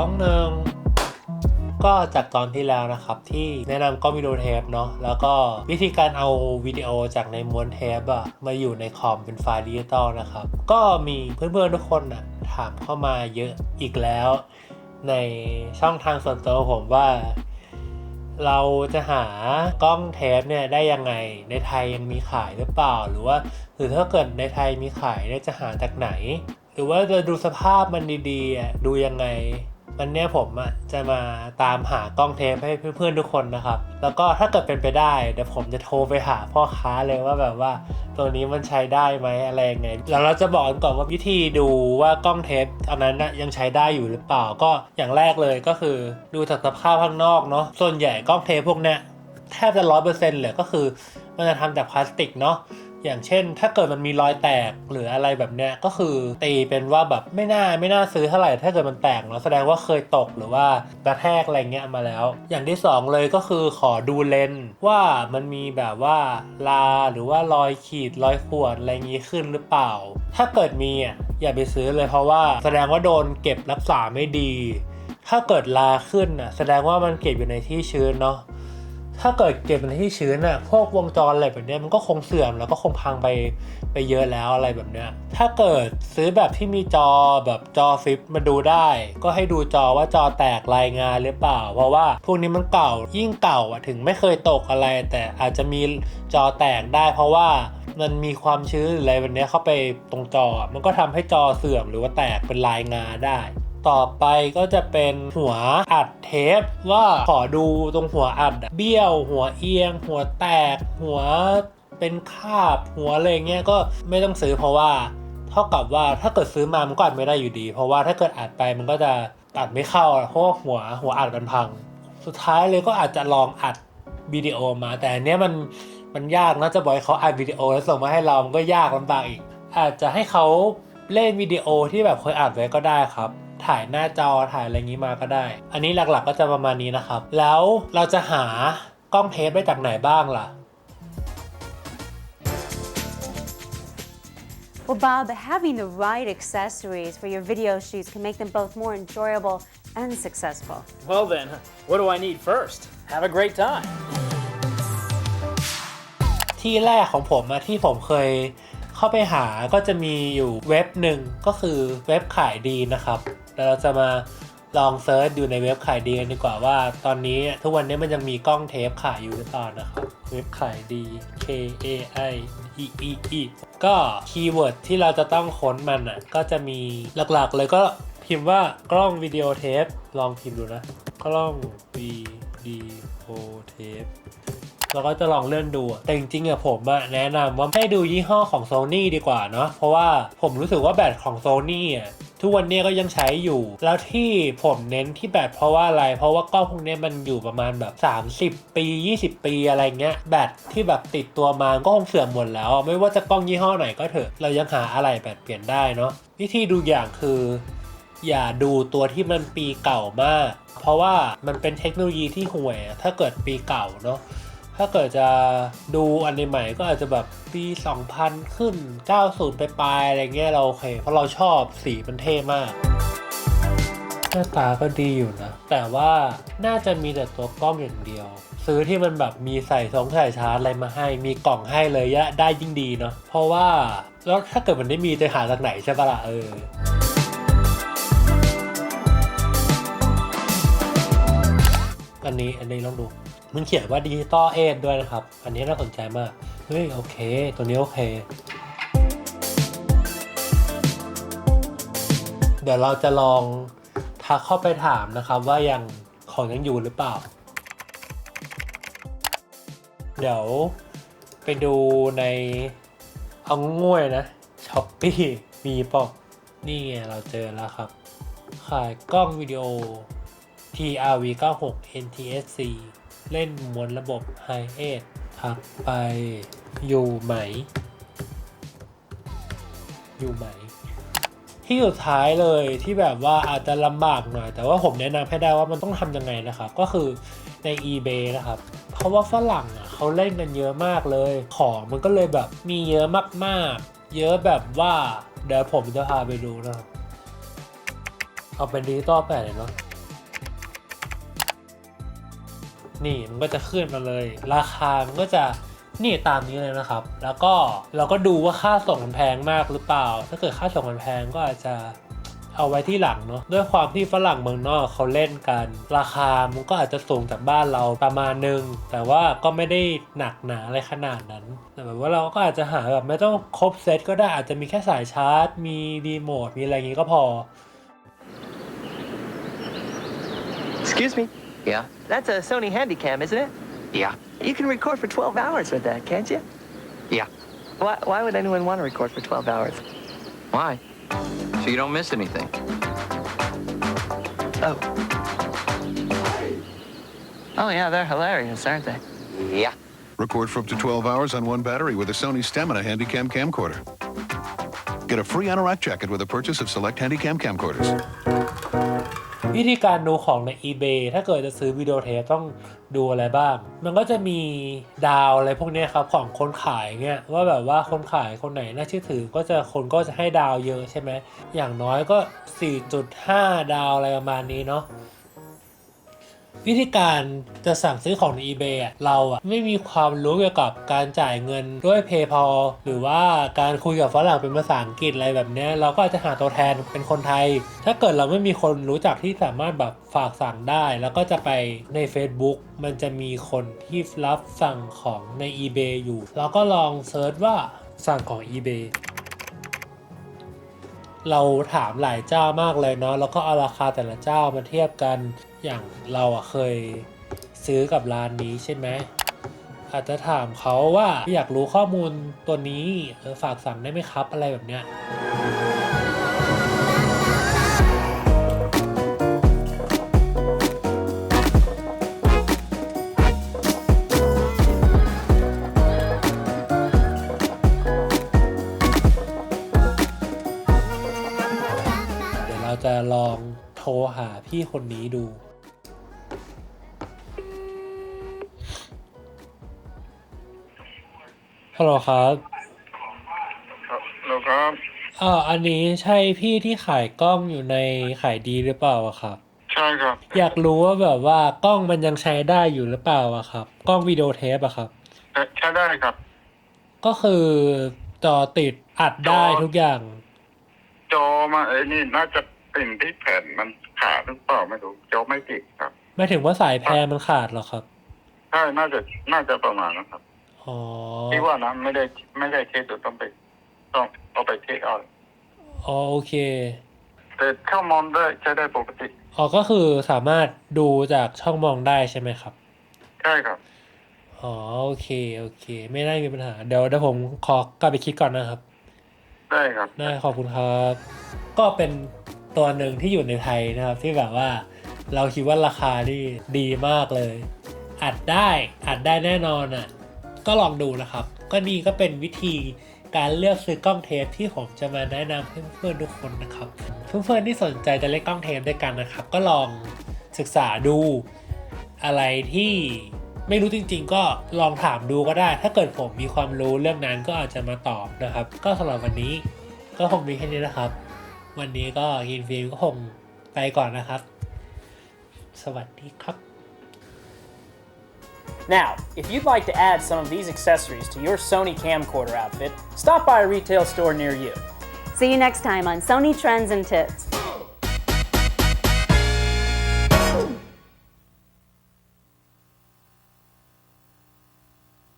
สองหนึ่งก็จากตอนที่แล้วนะครับที่แนะนำกล้องวิดีโอเทปเนาะแล้วก็วิธีการเอาวิดีโอจากในม้วนเทปอะมาอยู่ในคอมเป็นไฟล์ดิจิตอลนะครับ ก็มีเพื่อนๆทุกคนอะถามเข้ามาเยอะอีกแล้ว ในช่องทางส่วนตัวผมว่า เราจะหากล้องเทปเนี่ยได้ยังไงในไทยยังมีขายหรือเปล่า หรือว่าหรือถ้าเกิดในไทยมีขายเนี่ยจะหาจากไหน หรือว่าจะดูสภาพมันดีๆดูยังไง วันเนี้ยผมอะจะมาตามหากล้องเทปให้เพื่อนๆทุกคนนะครับ แล้วก็ถ้าเกิดเป็นไปได้เดี๋ยวผมจะโทรไปหาพ่อค้าเลยว่าแบบว่า ตัวนี้มันใช้ได้ไหมอะไรยังไงแล้วเราจะบอกกันก่อนว่าวิธีดูว่ากล้องเทปอันนั้นนะยังใช้ได้อยู่หรือเปล่าก็อย่างแรกเลยก็คือดูจากสภาพข้างนอกเนาะส่วนใหญ่กล้องเทปพวกเนี้ยแทบจะร้อยเปอร์เซ็นต์เลยก็คือมันจะทำจากพลาสติกเนาะ อย่างเช่น ถ้าเกิดมันมีรอยแตกหรืออะไรแบบเนี้ยก็คือตีเป็นว่าแบบไม่น่าไม่น่าซื้อเท่าไหร่ถ้าเกิดมันแตกเนาะแสดงว่าเคยตกหรือว่ากระแทกอะไรเงี้ยมาแล้ว อย่างที่สองเลยก็คือขอดูเลนว่ามันมีแบบว่าลาหรือว่ารอยขีดรอยข่วนอะไรงี้ขึ้นหรือเปล่า ถ้าเกิดมีอะอย่าไปซื้อเลยเพราะว่าแสดงว่าโดนเก็บรักษาไม่ดี ถ้าเกิดลาขึ้นอะแสดงว่ามันเก็บอยู่ในที่ชื้นเนาะ ถ้าเกิดเก็บในที่ชื้นอะพวกวงจรอะไรแบบเนี้ยมันก็คงเสื่อมแล้วก็คงพังไปไปเยอะแล้วอะไรแบบเนี้ยถ้าเกิดซื้อแบบที่มีจอแบบจอฟิปมาดูได้ ก็ให้ดูจอว่าจอแตกรายงานหรือเปล่า เพราะว่าพวกนี้มันเก่ายิ่งเก่าอะถึงไม่เคยตกอะไร แต่อาจจะมีจอแตกได้ เพราะว่ามันมีความชื้นหรืออะไรแบบเนี้ยเข้าไปตรงจอ มันก็ทำให้จอเสื่อมหรือว่าแตกเป็นรายงานได้ ต่อไปก็จะเป็นหัวอัดเทปว่าขอดูตรงหัวอัดเบี้ยว หัวเอียง หัวแตก หัวเป็นคาบ หัวอะไรเงี้ยก็ไม่ต้องซื้อเพราะว่าเท่ากับว่าถ้าเกิดซื้อมามันก็อัดไม่ได้อยู่ดี เพราะว่าถ้าเกิดอัดไปมันก็จะอัดไม่เข้าเพราะว่าหัวหัวอัดมันพัง สุดท้ายเลยก็อาจจะลองอัดวิดีโอมา แต่อันเนี้ยมันมันยากนะจะบอกให้เขาอัดวิดีโอแล้วส่งมาให้เรา มันก็ยากลำบากอีก อาจจะให้เขาเล่นวิดีโอที่แบบเคยอัดไว้ก็ได้ครับ ถ่ายหน้าจอถ่ายอะไรงี้มาก็ได้ อันนี้หลักๆก็จะประมาณนี้นะครับ แล้วเราจะหากล้องเทปได้จากไหนบ้างล่ะ Well, Bob, having the right accessories for your video shoots can make them both more enjoyable and successful. Well, then, what do I need first? Have a great time. ที่แรกของผมอะที่ผมเคย เข้าไปหาก็จะมีอยู่เว็บหนึ่งก็คือเว็บขายดีนะครับแล้วเราจะมาลองเซิร์ชดูในเว็บขายดีกันดีกว่าว่า ตอนนี้ทุกวันนี้มันยังมีกล้องเทปขายอยู่หรือเปล่านะครับ เว็บขายดี K A I E E E ก็คีย์เวิร์ดที่เราจะต้องค้นมันอะก็จะมีหลักๆ เลยก็พิมพ์ว่ากล้องวิดีโอเทปลองพิมพ์ดูนะ กล้องวิดีโอเทป เราก็จะลองเลื่อนดู แต่จริงๆอะผมอะแนะนำว่าให้ดูยี่ห้อของ Sony ดีกว่าเนาะเพราะว่าผมรู้สึกว่าแบตของ Sony อะทุกวันนี้ก็ยังใช้อยู่ แล้วที่ผมเน้นที่แบตเพราะว่าอะไร เพราะว่ากล้องพวกนี้มันอยู่ประมาณแบบ 30 ปี 20 ปีอะไรเงี้ย แบตที่แบบติดตัวมาก็คงเสื่อมหมดแล้ว ไม่ว่าจะกล้องยี่ห้อไหนก็เถอะ เรายังหาอะไรแบตเปลี่ยนได้เนาะ วิธีดูอย่างคือ อย่าดูตัวที่มันปีเก่ามาก เพราะว่ามันเป็นเทคโนโลยีที่ห่วย ถ้าเกิดปีเก่าเนาะ ถ้าเกิดจะดูอันใหม่ก็อาจจะแบบปี 2000 ขึ้น 90 ไปปลายอะไรเงี้ยเราโอเค เพราะเราชอบสีมันเท่มาก หน้าตาก็ดีอยู่นะ แต่ว่าน่าจะมีแต่ตัวกล้องอย่างเดียว ซื้อที่มันแบบมีใส่สองสายชาร์จอะไรมาให้ มีกล่องให้เลยยะได้ยิ่งดีเนาะเพราะว่าแล้วถ้าเกิดมันได้มีจะหาจากไหนใช่ปะล่ะเอออันนี้อันนี้ลองดู มันเขียนว่าดิจิตอลเอทด้วยนะครับ อันนี้น่าสนใจมาก เฮ้ย โอเค ตัวนี้โอเค เดี๋ยวเราจะลองทักเข้าไปถามนะครับว่ายังของยังอยู่หรือเปล่า เดี๋ยวไปดูในเอาง่วยนะช้อปปี้มีปล่านี่ไงเราเจอแล้วครับ ขายกล้องวิดีโอ TRV 96 NTSC เล่นมวลระบบ High 8ทักไปอยู่ไหม อยู่ไหม ที่สุดท้ายเลยที่แบบว่าอาจจะลำบากหน่อย แต่ว่าผมแนะนำให้ได้ว่ามันต้องทำยังไงนะครับ ก็คือใน eBay นะครับ เพราะว่าฝรั่งอะเขาเล่นกันเยอะมากเลย ของมันก็เลยแบบมีเยอะมากๆ เยอะแบบว่า เดี๋ยวผมจะพาไปดูนะครับเอาเป็นดิจิตอลแปดเลยเนาะ นี่มันก็จะขึ้นมาเลย ราคา มันก็จะนี่ตามนี้เลยนะครับ แล้วก็เราก็ดูว่าค่าส่งมันแพงมากหรือเปล่า ถ้าเกิดค่าส่งมันแพงก็อาจจะเอาไว้ที่หลังเนาะด้วยความที่ฝรั่งเมืองนอกเขาเล่นกัน ราคามันก็อาจจะสูงจากบ้านเราประมาณนึง แต่ว่าก็ไม่ได้หนักหนาอะไรขนาดนั้น แต่แบบว่าเราก็อาจจะหาแบบไม่ต้องครบเซตก็ได้อาจจะมีแค่สายชาร์จ มีรีโมทมีอะไรอย่างงี้ก็พอ Excuse me. Yeah? That's a Sony Handycam, isn't it? Yeah. You can record for 12 hours with that, can't you? Yeah. Why, why would anyone want to record for 12 hours? Why? So you don't miss anything. Oh. Oh, yeah, they're hilarious, aren't they? Yeah. Record for up to 12 hours on one battery with a Sony Stamina Handycam camcorder. Get a free anorak jacket with a purchase of select Handycam camcorders. วิธีการดูของใน eBay ถ้าเกิดจะซื้อวิดีโอเทปต้องดูอะไรบ้าง มันก็จะมีดาวอะไรพวกนี้ครับของคนขายเงี้ยว่าแบบว่าคนขายคนไหนน่าเชื่อถือก็จะคนก็จะให้ดาวเยอะใช่ไหมอย่างน้อยก็ 4.5 ดาวอะไรประมาณนี้เนาะ วิธีการจะสั่งซื้อของใน eBay อะเราอะไม่มีความรู้เกี่ยวกับการจ่ายเงินด้วย PayPal หรือว่าการคุยกับฝรั่งเป็นภาษาอังกฤษอะไรแบบเนี้ยเราก็อาจจะหาตัวแทนเป็นคนไทย ถ้าเกิดเราไม่มีคนรู้จักที่สามารถแบบฝากสั่งได้ แล้วก็จะไปใน Facebook มันจะมีคนที่รับสั่งของใน eBay อยู่เราก็ลองเซิร์ชว่าสั่งของ eBay เราถามหลายเจ้ามากเลยเนาะแล้วก็เอาราคาแต่ละเจ้ามาเทียบกันอย่างเราอะเคยซื้อกับร้านนี้ใช่ไหมอาจจะถามเขาว่าอยากรู้ข้อมูลตัวนี้ฝากสั่งได้ไหมครับอะไรแบบเนี้ย พี่คนนี้ดู ฮัลโหลครับครับแล้วครับอ่าอันนี้ใช่พี่ที่ขายกล้องอยู่ในขายดีหรือเปล่าอะครับ ใช่ครับ อยากรู้ว่าแบบว่ากล้องมันยังใช้ได้อยู่หรือเปล่าอะครับ กล้องวิดีโอเทปอะครับ ใช้ใช้ได้ครับ ก็คือจอติดอัดได้จอทุกอย่าง จอมาไอ้นี่น่าจะ เป็นที่แผ่นมันขาดหรือเปล่าไม่รู้จอไม่ติดครับไม่ถึงว่าสายแพรมันขาดเหรอครับใช่น่าจะน่าจะประมาณนั้นครับอ๋อที่ว่านะไม่ได้ไม่ได้เช็คเดี๋ยวต้องไป ต้องเอาไปเช็คเอาอ๋อโอเค แต่เข้ามองได้ใช้ได้ปกติอ๋อก็คือสามารถดูจากช่องมองได้ใช่ไหมครับ ใช่ครับอ๋อโอเคโอเค ไม่ได้มีปัญหา เดี๋ยวเดี๋ยวผมขอกลับไปคิดก่อนนะครับ ได้ครับได้ขอบคุณครับ ก็เป็น ตัวหนึ่งที่อยู่ในไทยนะครับ ที่แบบว่าเราคิดว่าราคานี่ดีมากเลย อัดได้อัดได้แน่นอนอะก็ลองดูนะครับ ก็นี่ก็เป็นวิธีการเลือกซื้อกล้องเทปที่ผมจะมาแนะนำเพื่อนๆทุกคนนะครับเพื่อนๆที่สนใจจะเล่นกล้องเทปด้วยกันนะครับ ก็ลองศึกษาดูอะไรที่ไม่รู้จริง ๆ ก็ลองถามดูก็ได้ ถ้าเกิดผมมีความรู้เรื่องนั้นก็อาจจะมาตอบนะครับ ก็สำหรับวันนี้ก็คงมีแค่นี้นะครับ Now, if you'd like to add some of these accessories to your Sony camcorder outfit, stop by a retail store near you. See you next time on Sony Trends and Tips.